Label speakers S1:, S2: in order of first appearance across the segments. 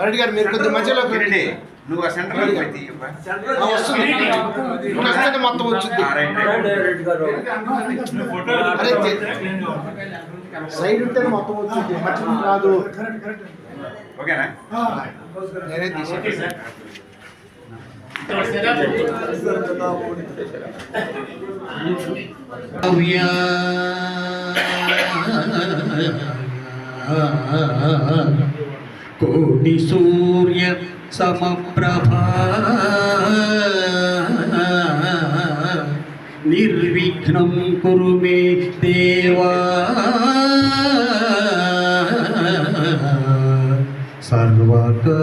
S1: రెడ్డి గారు మీరు కొద్ది మధ్యలో రండి
S2: నువ్వు ఆ సెంటర్
S1: వస్తుంది. మొత్తం వచ్చింది. సైడ్ ఉంటే మొత్తం వచ్చింది. మట్టి రాదు.
S2: ఓకేనా?
S1: నేనే తీసుకో
S3: కోటి సూర్య సమప్రభా నిర్విఘ్నం కురు మే దేవా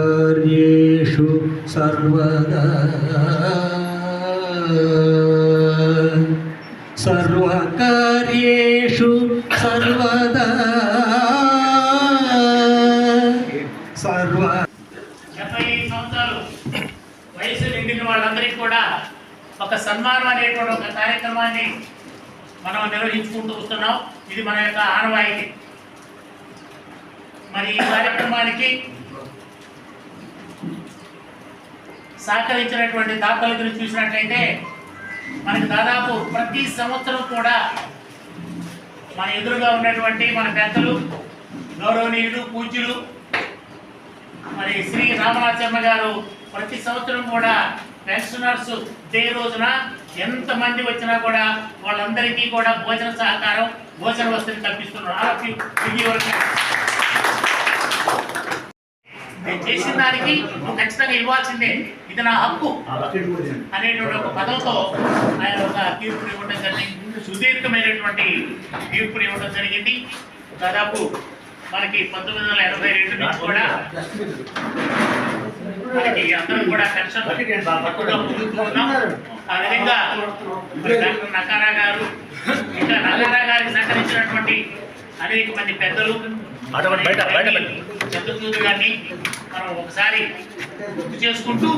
S3: సర్వకార్యేషు సర్వదా సర్వకార్యేషు సర్వదా సర్వ
S4: డెబ్బై ఐదు సంవత్సరాలు వయసు నిండిన వాళ్ళందరికీ కూడా ఒక సన్మానం అనేటువంటి ఒక కార్యక్రమాన్ని మనం నిర్వహించుకుంటూ వస్తున్నాం. ఇది మన యొక్క ఆనవాయితీ. మరి ఈ కార్యక్రమానికి సహకరించినటువంటి దాతల గురించి చూసినట్లయితే మనకి దాదాపు ప్రతి సంవత్సరం కూడా మన ఎదురుగా ఉన్నటువంటి మన పెద్దలు గౌరవనీయులు పూజ్యులు మరి శ్రీ రామనాథర్మ గారు ప్రతి సంవత్సరం కూడా పెన్షనర్స్ డే రోజున ఎంతమంది వచ్చినా కూడా వాళ్ళందరికీ కూడా భోజన సహకారం భోజన వసతిని కల్పిస్తున్నారు. చేసిన దానికి నువ్వు ఖచ్చితంగా ఇవ్వాల్సిందే. ఇది నా హక్కు. అనేటువంటి ఒక పదంతో ఆయన ఒక తీర్పుని ఇవ్వడం జరిగింది. సుదీర్ఘమైనటువంటి తీర్పుని ఇవ్వడం జరిగింది. దాదాపు మనకి పంతొమ్మిది వందల ఎనభై రెండు నుంచి కూడా మనకి అందరూ కూడా పెన్షన్ ఆ విధంగా డాక్టర్ నకారా గారు ఇంకా నకారా గారికి సహకరించినటువంటి అనేక మంది పెద్దలు గారిని మనం ఒకసారి గుర్తు చేసుకుంటూ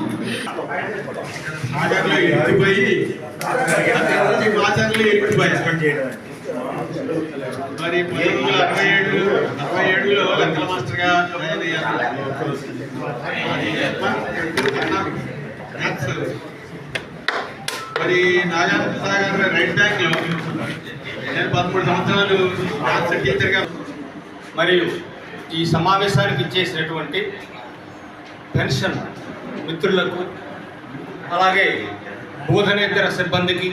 S2: మరి పంతొమ్మిది వందల అరవై ఏడు అరవై ఏడులో లెక్కల మాస్టర్గా. మరి నాగార్జున సాగర్ రైట్ బ్యాంక్లో నేను పదమూడు సంవత్సరాలు టీచర్గా
S5: మరియు ఈ సమావేశానికి ఇచ్చేసినటువంటి పెన్షన్ మిత్రులకు అలాగే బోధనేతర సిబ్బందికి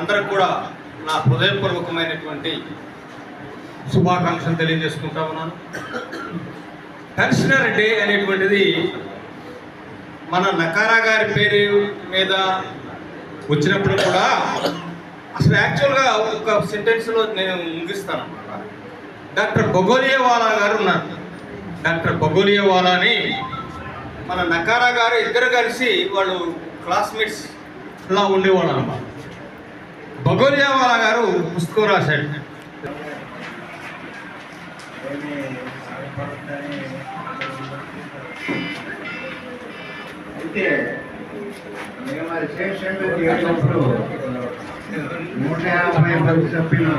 S5: అందరికి కూడా నా హృదయపూర్వకమైనటువంటి శుభాకాంక్షలు తెలియజేసుకుంటా ఉన్నాను. పెన్షనర్ డే అనేటువంటిది మన నకారా గారి పేరు మీద వచ్చినప్పుడు కూడా అసలు యాక్చువల్గా ఒక సెంటెన్స్లో నేను ముగిస్తాను. అన్నమాట డాక్టర్ బొగోలియవాలా గారు ఉన్నారు. డాక్టర్ బొగోలియవాలాని మన నకారా గారు ఇద్దరు కలిసి వాళ్ళు క్లాస్మేట్స్ లా ఉండేవాళ్ళు అనమాట బొగోలియవాలా గారు పుస్తకం రాశాడు.
S6: అయితే మేము అది శేషంగా చేసినప్పుడు నూట యాభై మంది సభ్యులు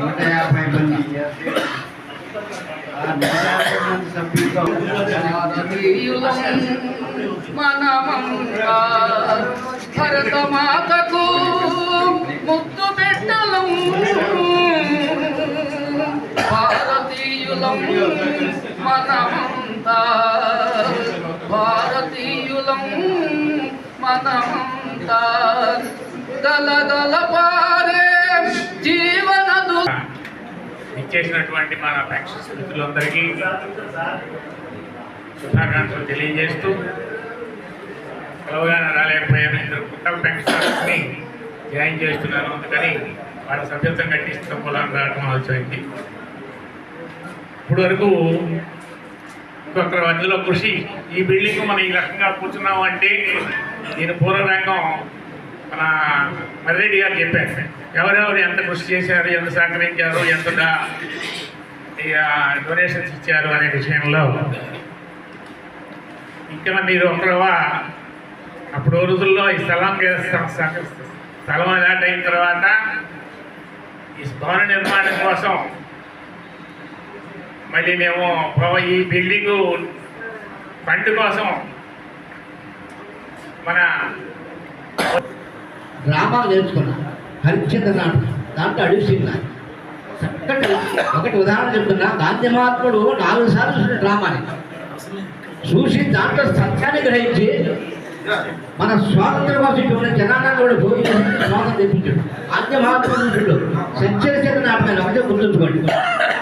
S6: నూట యాభై మంది. ఆ నూట యాభై మంది సభ్యులతో
S7: మనమంతా భరతమాతకు ముద్దు పెట్టలం. భారతీయులం మనమంతా భారతీయులం మనమంతా గలగల పారే జీవనదు
S4: ఇచ్చేసినటువంటి మన పెన్షన్ మిత్రులందరికీ శుభాకాంక్షలు తెలియజేస్తూ కలవగానే రాలేకపోయాను. ఇద్దరు కొత్త పెన్షనర్స్ని జాయిన్ చేస్తున్నాను. అందుకని వాళ్ళ సభ్యత్వం కట్టిస్తున్న పొలాన్ని రావడం వచ్చింది ఇప్పుడు వరకు ఇంకొకరి మధ్యలో కృషి ఈ బిల్డింగ్ మనం ఈ రకంగా కూర్చున్నాం అంటే దీని పూర్వరంగం మన మర్రెడ్డి గారు చెప్పారు. ఎవరెవరు ఎంత కృషి చేశారు ఎంత సహకరించారు ఎంత డొనేషన్స్ ఇచ్చారు అనే విషయంలో ఇంకా మీరు ఒకరవా అప్పుడు రోజుల్లో ఈ స్థలం స్థలం అలాట్ అయిన తర్వాత ఈ భవన నిర్మాణం కోసం మళ్ళీ మేము ఈ బిల్డింగ్ ఫండ్ కోసం మన
S8: డ్రామాలు నేర్చుకున్నా హరిచంద్ర నాటకం దాంట్లో అడిగిసిందా చక్కటి ఒకటి ఉదాహరణ చెప్తున్నా గాంధీ మహాత్ముడు నాలుగు సార్లు చూసిన డ్రామాని చూసి దాంట్లో సత్యాన్ని గ్రహించి మన స్వాతంత్ర కోసం ఇటువంటి జనాన్ని కూడా భోజనం స్వాతంత్రం తెప్పించాడు. అన్ని మహాత్ముడు చూడు చేత నాటకాన్ని ఒకటే గుర్తుంచుకోండి.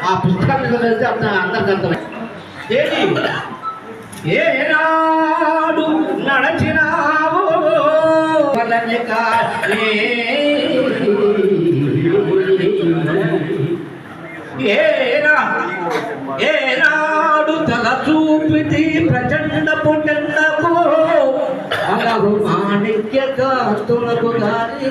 S8: ఆ పుస్తకాన్ని చదివితే అంత అందరికి అర్థమైంది. ఏది? ఏనాడు నడచినావో? ఏనా ఏనాడు తల చూపితి ప్రచండ బహుమాణిక్య కాస్తులకు గారి